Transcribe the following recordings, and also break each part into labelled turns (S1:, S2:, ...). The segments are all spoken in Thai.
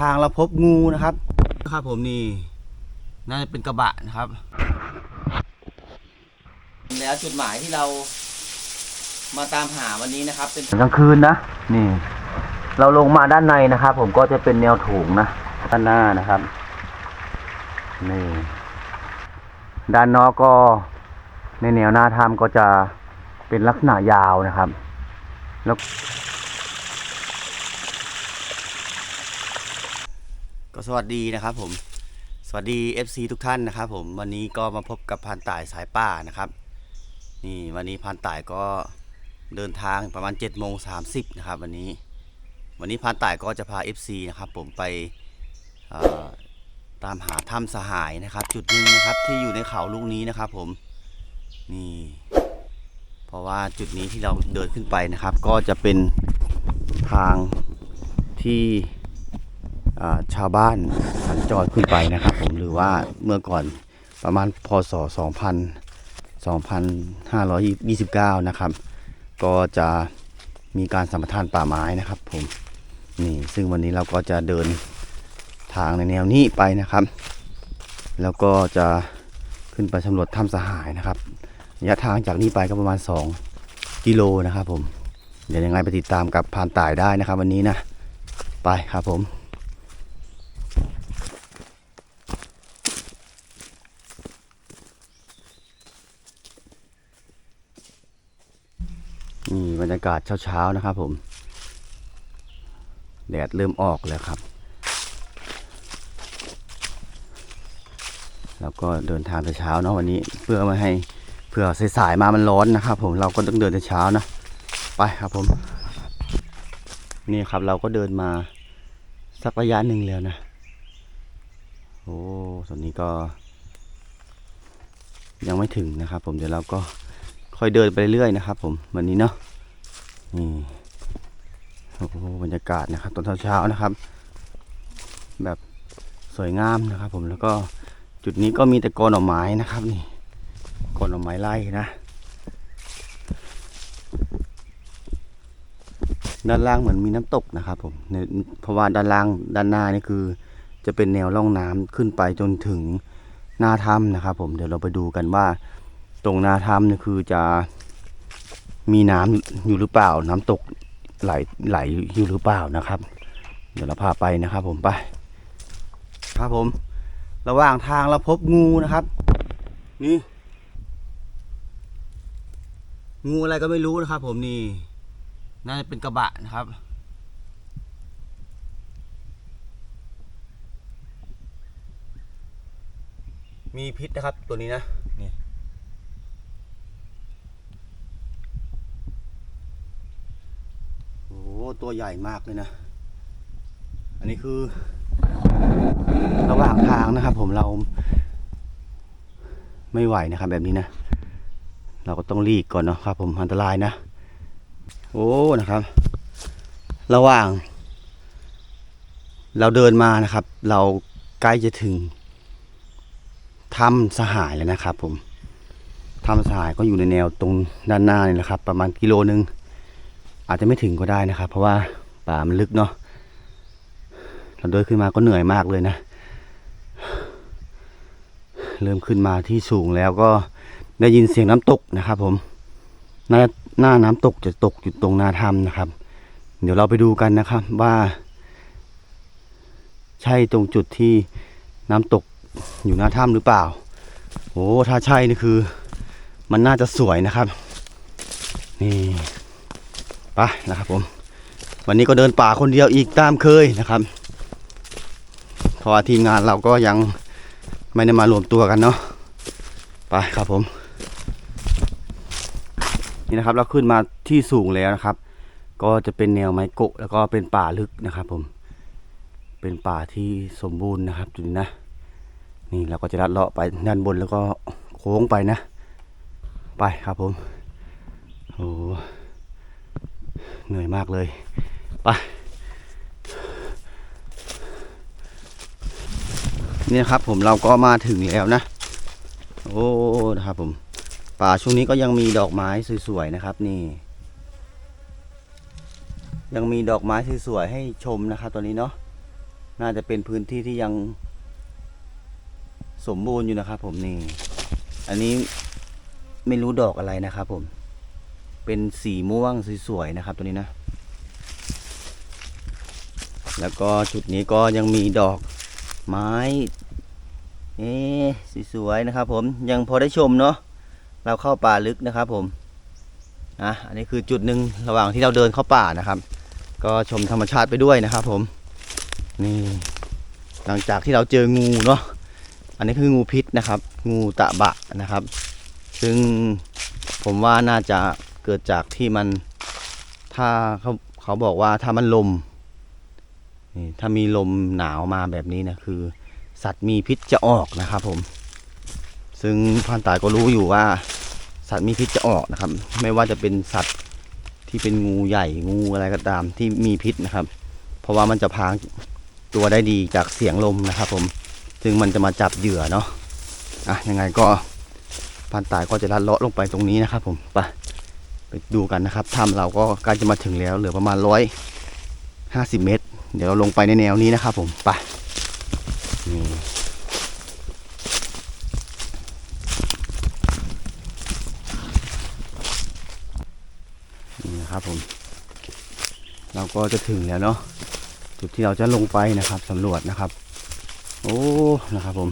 S1: ทางเราพบงูนะครับครับผมนี่น่าจะเป็นกระบะนะครับ แล้วจุดหมายที่เรามาตามหาวันนี้นะครับ เป็นกลางคืนนะนี่ เราลงมาด้านในนะครับ ผมก็จะเป็นแนวถงนะด้านหน้านะครับนี่ด้านนอกก็ในแนวหน้าถ้ำก็จะเป็นลักษณะยาวนะครับ แล้ว ก็สวัสดีนะครับผม สวัสดี FC ทุกท่านนะครับ ผมวันนี้ก็มาพบกับพรานต่ายสายป่านะครับ นี่วันนี้พรานต่ายก็เดินทางประมาณ7จ็ดโมงสานะครับ วันนี้ วันนี้พรานต่ายก็จะพา FC นะครับ ผมไปตามหาถ้ำสหายนะครับ จุดหนึ่งนะครับที่อยู่ในเขาลูกนี้นะครับ ผมนี่เพราะว่าจุดนี้ที่เราเดินขึ้นไปนะครับ ก็จะเป็นทางที่ ชาวบ้านสัญจรขึ้นไปนะครับ ผมหรือว่าเมื่อก่อนประมาณพศ 2000 2529 นะครับ ก็จะมีการสัมปทานป่าไม้นะครับผมนี่ซึ่งวันนี้เราก็จะเดินทางในแนวนี้ไปนะครับ แล้วก็จะขึ้นไปสำรวจถ้ำสหายนะครับระยะทางจากนี้ไปก็ประมาณ 2 กิโลนะครับผม เดี๋ยวยังไงไปติดตามกับพรานต่ายได้นะครับ วันนี้นะ ไปครับผม นี่บ รยากาศเช้าๆนะครับผม แดดเริ่มออกแล้วครับ แล้วก็เดินทางแต่เช้าเนาะวันนี้เพื่อไม่ให้เพื่อสายๆมามันร้อนนะครับ ผมเราก็ต้องเดินแต่เช้านะไปครับผม นี่ครับเราก็เดินมาสักระยะหนึ่งแล้วนะโอ้ส่วนนี้ก็ ยังไม่ถึงนะครับ ผมเดี๋ยวเราก็ค่อยเดินไปเรื่อยนะครับ ผมวันนี้เนาะ นี่โอ้โหบรรยากาศนะครับตอนเช้าๆนะครับ แบบสวยงามนะครับ ผมแล้วก็จุดนี้ก็มีแต่กอหน่อไม้นะครับนี่กอหน่อไม้ไร่นะ ด้านล่างเหมือนมีน้ำตกนะครับ ผมในเพราะว่าด้านล่างด้านหน้านี่คือ จะเป็นแนวร่องน้ำขึ้นไปจนถึงหน้าถ้ำนะครับ ผมเดี๋ยวเราไปดูกันว่า ตรงหนาถ้ำนี่คือจะ มีน้ำอยู่หรือเปล่า น้ำตกไหลไหลอยู่หรือเปล่านะครับ เดี๋ยวเราพาไปนะครับ ผมไป ครับผม ระหว่างทางเราพบงูนะครับ นี่ งูอะไรก็ไม่รู้นะครับ ผมนี่น่าจะเป็นกระบะนะครับมีพิษนะครับตัวนี้นะนี่ โอ้โห ตัวใหญ่มากเลยนะ อันนี้คือ ระหว่างทางนะครับ ผมเรา ไม่ไหวนะครับ แบบนี้นะ เราก็ต้องรีกก่อนเนาะครับ ผมอันตรายนะ โอ้นะครับ ระหว่าง เราเดินมานะครับ เราใกล้จะถึงถ้ำสหายแล้วนะครับ ผมถ้ำสหายก็อยู่ในแนวตรงด้านหน้านี่แหละครับ ประมาณกิโลนึง อาจจะไม่ถึงก็ได้นะครับ เพราะว่าป่ามันลึกเนาะเราเดินขึ้นมาก็เหนื่อยมากเลยนะ เริ่มขึ้นมาที่สูงแล้วก็ได้ยินเสียงน้ำตกนะครับ ผมหน้าหน้าน้ำตกจะตกอยู่ตรงหน้าถ้ำนะครับ เดี๋ยวเราไปดูกันนะครับว่า ใช่ตรงจุดที่น้ำตกอยู่หน้าถ้ำหรือเปล่าโอ้ถ้าใช่นี่คือ มันน่าจะสวยนะครับ นี่ ไปนะครับผม วันนี้ก็เดินป่าคนเดียวอีกตามเคยนะครับเพราะว่าทีมงานเราก็ยังไม่ได้มารวมตัวกันเนาะไปครับผม นี่นะครับเราขึ้นมาที่สูงแล้วนะครับ ก็จะเป็นแนวไม้โกะแล้วก็เป็นป่าลึกนะครับ ผม เป็นป่าที่สมบูรณ์นะครับจุดนี้นะ นี่เราก็จะลัดเลาะไปด้านบนแล้วก็โค้งไปนะ ไปครับผมโอ้ เหนื่อยมากเลยไปนี่ครับผมเราก็มาถึงแล้วนะ โอ้นะครับผมป่าช่วงนี้ก็ยังมีดอกไม้สวยๆนะครับ นี่ ยังมีดอกไม้สวยๆให้ชมนะครับตอนนี้เนาะน่าจะเป็นพื้นที่ที่ยังสมบูรณ์อยู่นะครับผมนี่ อันนี้ไม่รู้ดอกอะไรนะครับผม เป็นสีม่วงสวยๆนะครับตัวนี้นะ แล้วก็จุดนี้ก็ยังมีดอกไม้เอ๊สวยๆนะครับ ผมยังพอได้ชมเนาะเราเข้าป่าลึกนะครับ ผมนะอันนี้คือจุดหนึ่งระหว่างที่เราเดินเข้าป่านะครับ ก็ชมธรรมชาติไปด้วยนะครับ ผมนี่หลังจากที่เราเจองูเนาะอันนี้คืองูพิษนะครับ งูตะบะนะครับ ซึ่งผมว่าน่าจะ เกิดจากที่มันถ้าเขาเขาบอกว่าถ้ามันลมนี่ถ้ามีลมหนาวมาแบบนี้นะคือ สัตว์มีพิษจะออกนะครับผม ซึ่งพรานตายก็รู้อยู่ว่า สัตว์มีพิษจะออกนะครับ ไม่ว่าจะเป็นสัตว์ที่เป็นงูใหญ่งูอะไรก็ตามที่มีพิษนะครับ เพราะว่ามันจะพรางตัวได้ดีจากเสียงลมนะครับ ผม ซึ่งมันจะมาจับเหยื่อเนาะอะยังไงก็พรานตายก็จะลัดเลาะลงไปตรงนี้นะครับ ผมไป ไปดูกันนะครับถ้ำเราก็ใกล้จะมาถึงแล้วเหลือประมาณร้อยห้าสิบเมตร เดี๋ยวเราลงไปในแนวนี้นะครับผมไปนี่นี่นะครับผม เราก็จะถึงแล้วเนาะจุดที่เราจะลงไปนะครับสำรวจนะครับ โอ้นะครับผม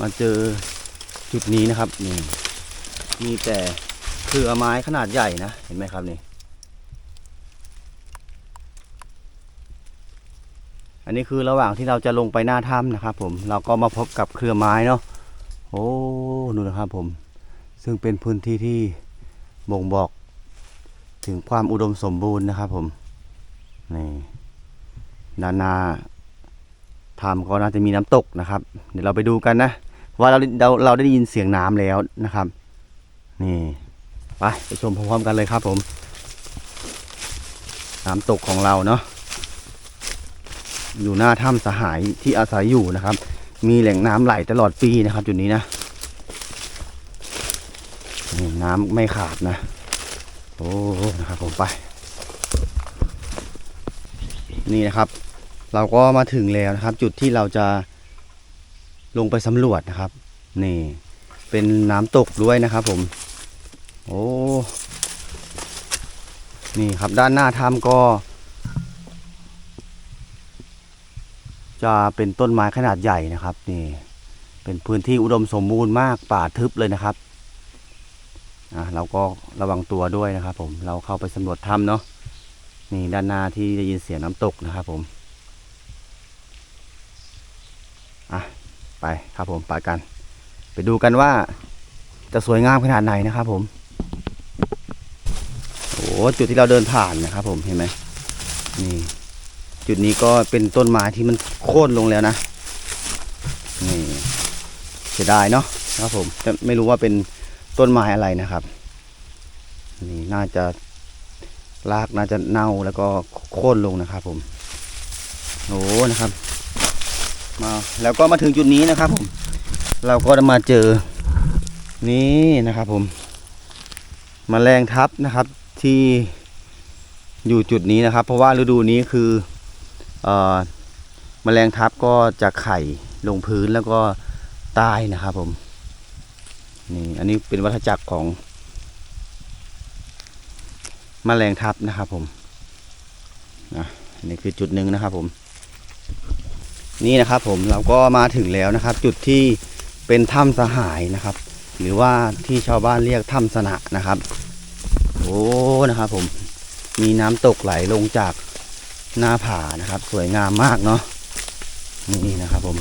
S1: มาเจอจุดนี้นะครับนี่มีแต่ ครือไม้ขนาดใหญ่นะ เห็นไหมครับนี่ อันนี้คือระหว่างที่เราจะลงไปหน้าถ้ำนะครับ ผม เราก็มาพบกับเครือไม้เนาะ โอ้นู่นนะครับผม ซึ่งเป็นพื้นที่ที่บ่งบอกถึงความอุดมสมบูรณ์นะครับผม นี่ด้านหน้าถ้ำก็น่าจะมีน้ำตกนะครับ เดี๋ยวเราไปดูกันนะ ว่าเราเราเราได้ยินเสียงน้ำแล้วนะครับ นี่ ไปไปชมพร้อมๆกันเลยครับผมน้ำตกของเราเนาะอยู่หน้าถ้ำสหายที่อาศัยอยู่นะครับ มีแหล่งน้ำไหลตลอดปีนะครับ จุดนี้นะนี่น้ำไม่ขาดนะ โอ้นะครับผมไป นี่นะครับ เราก็มาถึงแล้วนะครับ จุดที่เราจะลงไปสำรวจนะครับ นี่ เป็นน้ำตกด้วยนะครับผม โอ้ นี่ครับด้านหน้าถ้ำก็ จะเป็นต้นไม้ขนาดใหญ่นะครับ นี่ เป็นพื้นที่อุดมสมบูรณ์มากป่าทึบเลยนะครับอะเราก็ระวังตัวด้วยนะครับ ผมเราเข้าไปสำรวจถ้ำเนาะนี่ด้านหน้าที่ได้ยินเสียงน้ำตกนะครับผมอะไปครับผมไปกัน ไปดูกันว่าจะสวยงามขนาดไหนนะครับผม จุดที่เราเดินผ่านนะครับ ผมเห็นไหมนี่ จุดนี้ก็เป็นต้นไม้ที่มันโค่นลงแล้วนะนี่เสียดายเนาะครับผมแต่ไม่รู้ว่าเป็นต้นไม้อะไรนะครับ นี่น่าจะรากน่าจะเน่าแล้วก็โค่นลงนะครับ ผมโอ้นะครับ มาแล้วก็มาถึงจุดนี้นะครับ ผม เราก็จะมาเจอนี่นะครับ ผมมแมลงทับนะครับ ที่อยู่จุดนี้นะครับ เพราะว่าฤดูนี้คืออ่อแมลงทับก็จะไข่ลงพื้นแล้วก็ตายนะครับผมนี่อันนี้เป็นวัฏจักรของแมลงทับนะครับผมนะอันนี้คือจุดหนึ่งนะครับผม นี่นะครับผมเราก็มาถึงแล้วนะครับ จุดที่เป็นถ้ำสหายนะครับ หรือว่าที่ชาวบ้านเรียกถ้ำสนะนะครับ โอ้นะครับผมมีน้ำตกไหลลงจากหน้าผานะครับ สวยงามมากเนาะนี่นะครับผม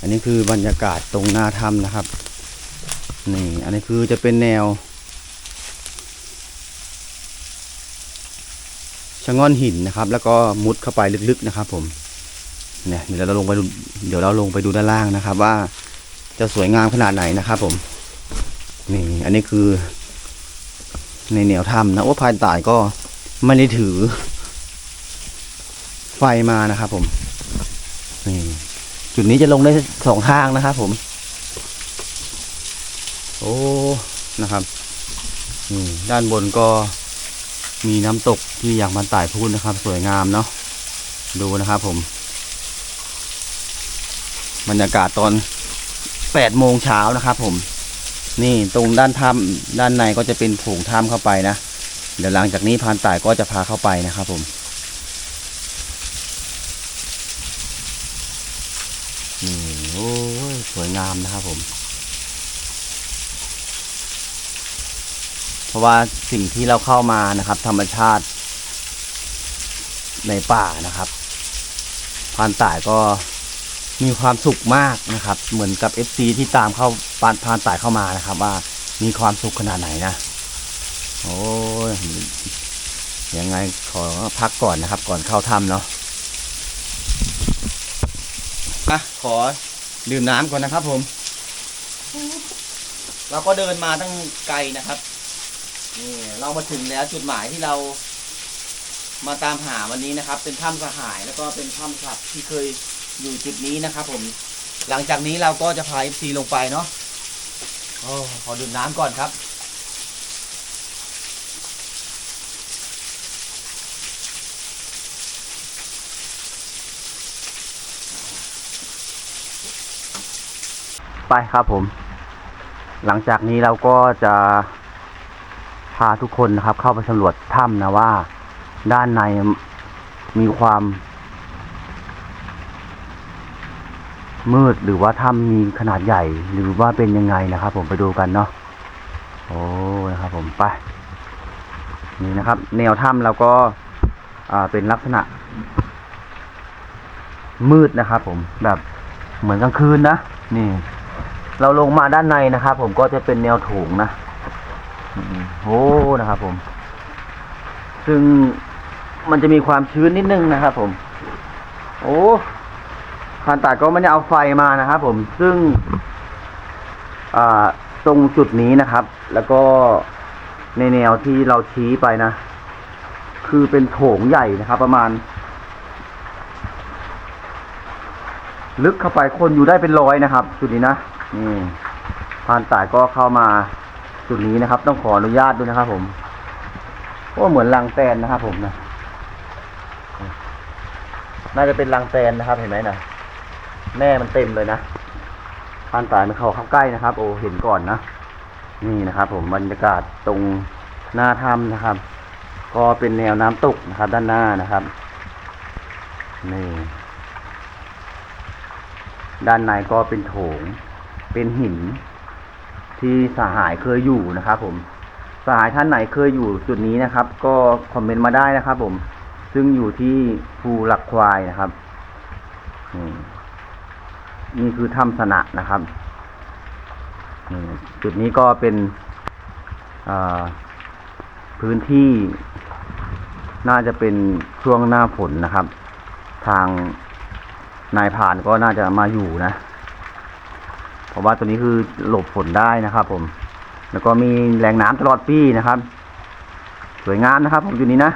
S1: อันนี้คือบรรยากาศตรงหน้าถ้ำนะครับนี่อันนี้คือจะเป็นแนวชะง่อนหินนะครับ แล้วก็มุดเข้าไปลึกๆนะครับ ผมเนี่ยเดี๋ยวเราลงไปดูเดี๋ยวเราลงไปดูด้านล่างนะครับ ว่าจะสวยงามขนาดไหนนะครับ ผมนี่อันนี้คือ ในแนวถ้ำนะว่าพายตายก็ไม่ได้ถือ ไฟมานะครับผมนี่จุดนี้จะลงได้สองทางนะครับผม โอ้นะครับนี่ด้านบนก็มีน้ำตกที่อย่างมันต่ายพูดนะครับ สวยงามเนาะดูนะครับผม บรรยากาศตอนแปดโมงเช้านะครับผม นี่ตรงด้านถ้ำด้านในก็จะเป็นผงถ้ำเข้าไปนะ เดี๋ยวหลังจากนี้พานต่ายก็จะพาเข้าไปนะครับผม นี่โอ้ยสวยงามนะครับผม เพราะว่าสิ่งที่เราเข้ามานะครับ ธรรมชาติในป่านะครับพานต่ายก็ มีความสุขมากนะครับ เหมือนกับ FC ที่ตามเข้าปานพานตายเข้ามานะครับ ว่ามีความสุขขนาดไหนนะ โอ้ยยังไงขอพักก่อนนะครับ ก่อนเข้าถ้ำเนาะอะขอดื่มน้ำก่อนนะครับผม เราก็เดินมาตั้งไกลนะครับนี่เรามาถึงแล้วจุดหมายที่เรามาตามหาวันนี้นะครับ เป็นถ้ำสหายแล้วก็เป็นถ้ำสัตว์ที่เคย อยู่จุดนี้นะครับผม หลังจากนี้เราก็จะพา FC ลงไปเนาะโอ้ขอดื่มน้ำก่อนครับไปครับผม หลังจากนี้เราก็จะพาทุกคนนะครับ เข้าไปสำรวจถ้ำนะว่า ด้านในมีความ มืดหรือว่าถ้ำมีขนาดใหญ่หรือว่าเป็นยังไงนะครับ ผมไปดูกันเนาะโอ้นะครับ ผมไปนี่นะครับ แนวถ้ำเราก็เป็นลักษณะ มืดนะครับ ผมแบบเหมือนกลางคืนนะนี่ เราลงมาด้านในนะครับ ผมก็จะเป็นแนวโถงนะโอ้นะครับ ผม ซึ่งมันจะมีความชื้นนิดนึงนะครับ ผม โอ้ คานตาดก็ไม่ได้เอาไฟมานะครับผมซึ่งตรงจุดนี้นะครับ แล้วก็ในแนวที่เราชี้ไปนะ คือเป็นโถงใหญ่นะครับ ประมาณ ลึกเข้าไปคนอยู่ได้เป็นร้อยนะครับ จุดนี้นะนี่พรานต่ายก็เข้ามาจุดนี้นะครับ ต้องขออนุญาตด้วยนะครับ ผมโอ้เหมือนรังแตนนะครับ ผมนะน่าจะเป็นรังแตนนะครับ เห็นไหมนะ แม่มันเต็มเลยนะพรานต่ายมันเข้าเข้าใกล้นะครับ โอ้เห็นก่อนนะนี่นะครับ ผมบรรยากาศตรงหน้าถ้ำนะครับ ก็เป็นแนวน้ำตกนะครับ ด้านหน้านะครับนี่ด้านในก็เป็นโถง เป็นหิน ที่สหายเคยอยู่นะครับ ผมสหายท่านไหนเคยอยู่จุดนี้นะครับ ก็คอมเมนต์มาได้นะครับ ผม ซึ่งอยู่ที่ภูหลักควายนะครับนี่ นี่คือถ้ำสนะนะครับจุดนี้ก็เป็นพื้นที่น่าจะเป็นช่วงหน้าฝนนะครับ ทางนายผ่านก็น่าจะมาอยู่นะ เพราะว่าตัวนี้คือหลบฝนได้นะครับ ผม แล้วก็มีแหล่งน้ำตลอดปีนะครับ สวยงามนะครับ ผมจุดนี้นะ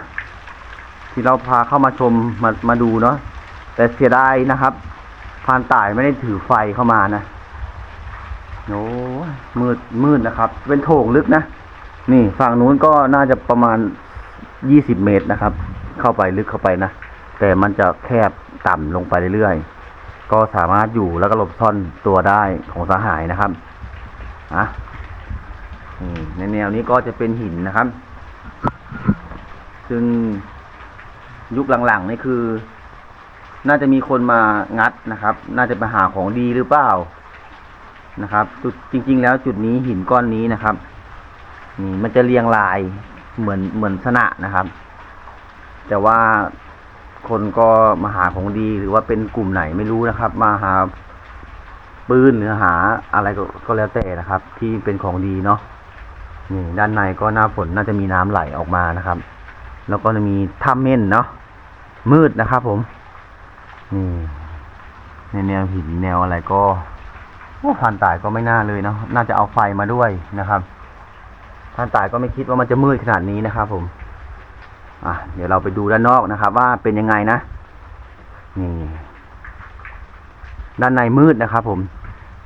S1: ที่เราพาเข้ามาชมมามาดูเนาะแต่เสียดายนะครับ พานต่ายไม่ได้ถือไฟเข้ามานะโอ้มืดมืดนะครับ เป็นโถงลึกนะ นี่ฝั่งนู้นก็น่าจะประมาณยี่สิบเมตรนะครับ เข้าไปลึกเข้าไปนะ แต่มันจะแคบต่ำลงไปเรื่อยๆ ก็สามารถอยู่แล้วก็หลบซ่อนตัวได้ของสหายนะครับอะในแนวนี้ก็จะเป็นหินนะครับ ซึ่งยุคหลังๆนี่คือ น่าจะมีคนมางัดนะครับ น่าจะไปหาของดีหรือเปล่านะครับ จุดจริง ๆ แล้วจุดนี้หินก้อนนี้นะครับ นี่มันจะเรียงรายเหมือนเหมือนสนะนะครับ แต่ว่าคนก็มาหาของดีหรือว่าเป็นกลุ่มไหนไม่รู้นะครับ มาหาปืนหรือหาอะไรก็ก็แล้วแต่นะครับ ที่เป็นของดีเนาะนี่ด้านในก็หน้าฝนน่าจะมีน้ำไหลออกมานะครับ แล้วก็จะมีถ้ำเม่นเนาะมืดนะครับผม นี่ในแนวหินแนวอะไรก็โอ้พันตายก็ไม่น่าเลยเนาะน่าจะเอาไฟมาด้วยนะครับพันตายก็ไม่คิดว่ามันจะมืดขนาดนี้นะครับ ผม อะ เดี๋ยวเราไปดูด้านนอกนะครับ ว่าเป็นยังไงนะนี่ด้านในมืดนะครับ ผม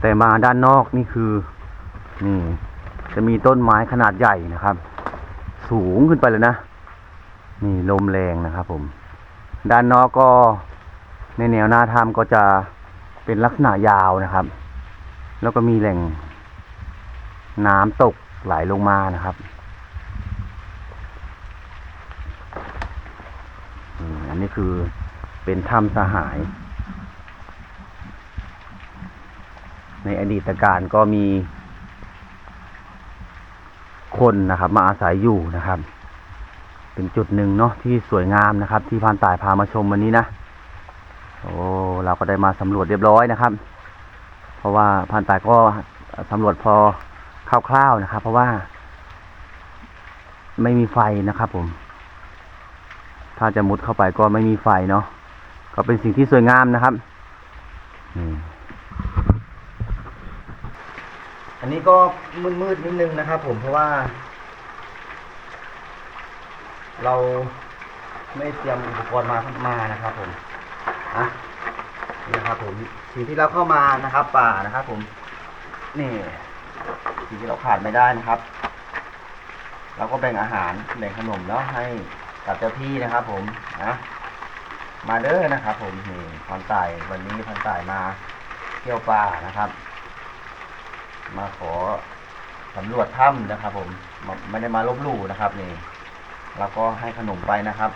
S1: แต่มาด้านนอกนี่คือนี่จะมีต้นไม้ขนาดใหญ่นะครับ สูงขึ้นไปเลยนะนี่ลมแรงนะครับ ผม ด้านนอกก็ ในแนวหน้าถ้ำก็จะเป็นลักษณะยาวนะครับ แล้วก็มีแหล่งน้ำตกไหลลงมานะครับ อันนี้คือเป็นถ้ำสหาย ในอดีตการก็มีคนนะครับ มาอาศัยอยู่นะครับ เป็นจุดหนึ่งเนาะที่สวยงามนะครับ ที่พานตายพามาชมวันนี้นะ โอ้เราก็ได้มาสำรวจเรียบร้อยนะครับ เพราะว่าพรานตายก็สำรวจพอคร่าวๆนะครับ เพราะว่า ไม่มีไฟนะครับ ผม ถ้าจะมุดเข้าไปก็ไม่มีไฟเนาะก็เป็นสิ่งที่สวยงามนะครับอันนี้ก็มืดๆนิดนึงนะครับ ผมเพราะว่า เราไม่เตรียมอุปกรณ์มามานะครับ ผม อะนี่นะครับผมสิ่งที่เราเข้ามานะครับ ป่านะครับ ผม นี่สิ่งที่เราขาดไม่ได้นะครับ เราก็แบ่งอาหารแบ่งขนมแล้วให้กับเจ้าที่นะครับ ผมนะมาเด้อนะครับ ผมนี่พันต่ายวันนี้พันต่ายมาเที่ยวป่านะครับ มาขอสำรวจถ้ำนะครับ ผมไม่ได้มาลบหลู่นะครับนี่ แล้วก็ให้ขนมไปนะครับ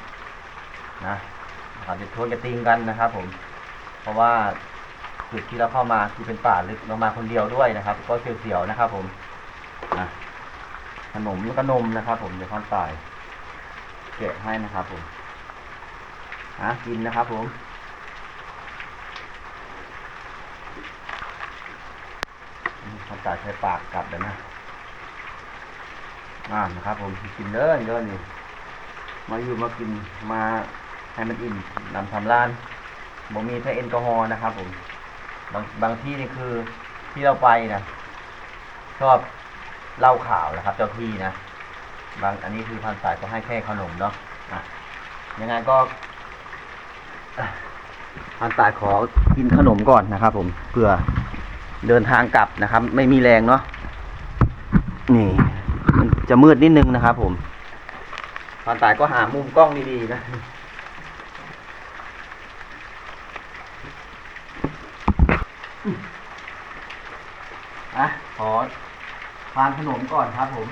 S1: นะ นะครับจะโทษจะติงกันนะครับผม เพราะว่าจุดที่เราเข้ามาคือเป็นป่าลึกเรามาคนเดียวด้วยนะครับ ก็เสียวๆนะครับ ผมนะขนมก็นมนะครับ ผมเดี๋ยวข้อนตายแกะให้นะครับ ผมอะกินนะครับ ผมข้อนตายใช้ปากกลับเลยนะอ่านะครับ ผมกินเด้อเด้อนี่มาอยู่มากินมา ให้มันอิ่มนำทำร้านบ่มีแค่แอลกอฮอล์นะครับผมบางบางที่นี่คือที่เราไปนะชอบเหล้าขาวนะครับ เจ้าที่นะบางอันนี้คือพันสายก็ให้แค่ขนมเนาะอะยังไงก็พันสายขอกินขนมก่อนนะครับ ผมเพื่อเดินทางกลับนะครับ ไม่มีแรงเนาะนี่มันจะมืดนิดนึงนะครับ ผมตอนตายก็หามุมกล้องดีๆนะ อะขอทานขนมก่อนครับผม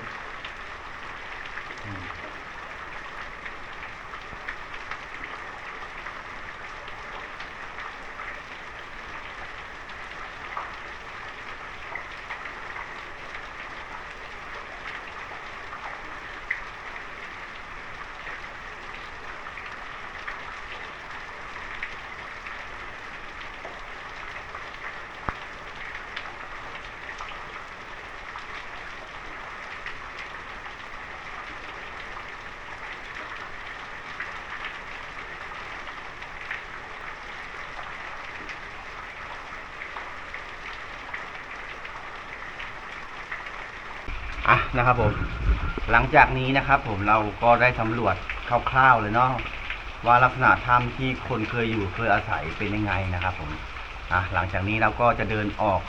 S1: อะนะครับผม หลังจากนี้นะครับผมเราก็ได้สำรวจคร่าวๆเลยเนาะว่าลักษณะถ้ำที่คนเคยอยู่เคยอาศัยเป็นยังไงนะครับ ผมอะหลังจากนี้เราก็จะเดินออก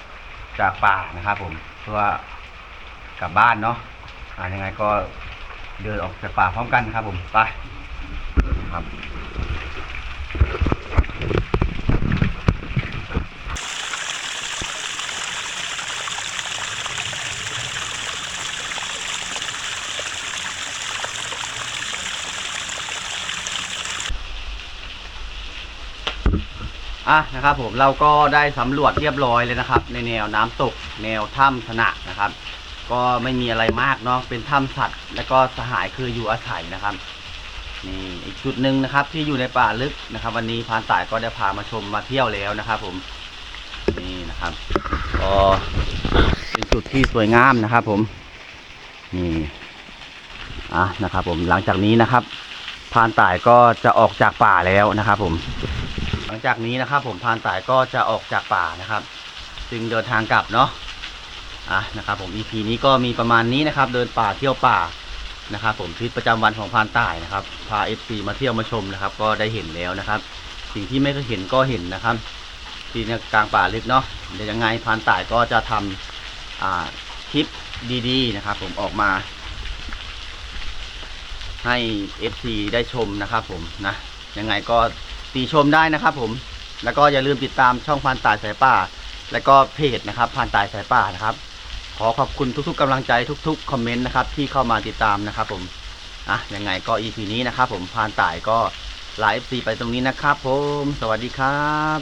S1: จากป่านะครับ ผมเพื่อกลับบ้านเนาะอะยังไงก็เดินออกจากป่าพร้อมกันครับ ผมไปครับ อะนะครับผมเราก็ได้สำรวจเรียบร้อยเลยนะครับ ในแนวน้ำตก แนวถ้ำสนะนะครับ ก็ไม่มีอะไรมากเนาะเป็นถ้ำสัตว์ แล้วก็สหายคืออยู่อาศัยนะครับนี่อีกจุดหนึ่งนะครับ ที่อยู่ในป่าลึกนะครับ วันนี้พานตายก็ได้พามาชมมาเที่ยวแล้วนะครับ ผมนี่นะครับก็เป็นจุดที่สวยงามนะครับ ผมนี่อะนะครับ ผมหลังจากนี้นะครับพานต่ายก็จะออกจากป่าแล้วนะครับ ผม หลังจากนี้นะครับ ผมพานตายก็จะออกจากป่านะครับ จึงเดินทางกลับเนาะอะนะครับ ผม EP นี้ก็มีประมาณนี้นะครับ เดินป่าเที่ยวป่านะครับ ผมชีวิตประจำวันของพานต่ายนะครับ พา FC มาเที่ยวมาชมนะครับ ก็ได้เห็นแล้วนะครับ สิ่งที่ไม่เคยเห็นก็เห็นนะครับ ที่กลางป่าลึกเนาะเดี๋ยวยังไงพานต่ายก็จะทำอ่าคลิปดีๆนะครับ ผมออกมาให้ FC ได้ชมนะครับ ผมนะยังไงก็ ติชมได้นะครับผม แล้วก็อย่าลืมติดตามช่องพานตายสายป่า และก็เพจนะครับพานตายสายป่านะครับ ขอขอบคุณทุกๆกำลังใจทุกๆคอมเมนต์นะครับที่เข้ามาติดตามนะครับผมอะยังไงก็ EP นี้นะครับผมพานตายก็ไลฟ์ซีไปตรงนี้นะครับผม สวัสดีครับ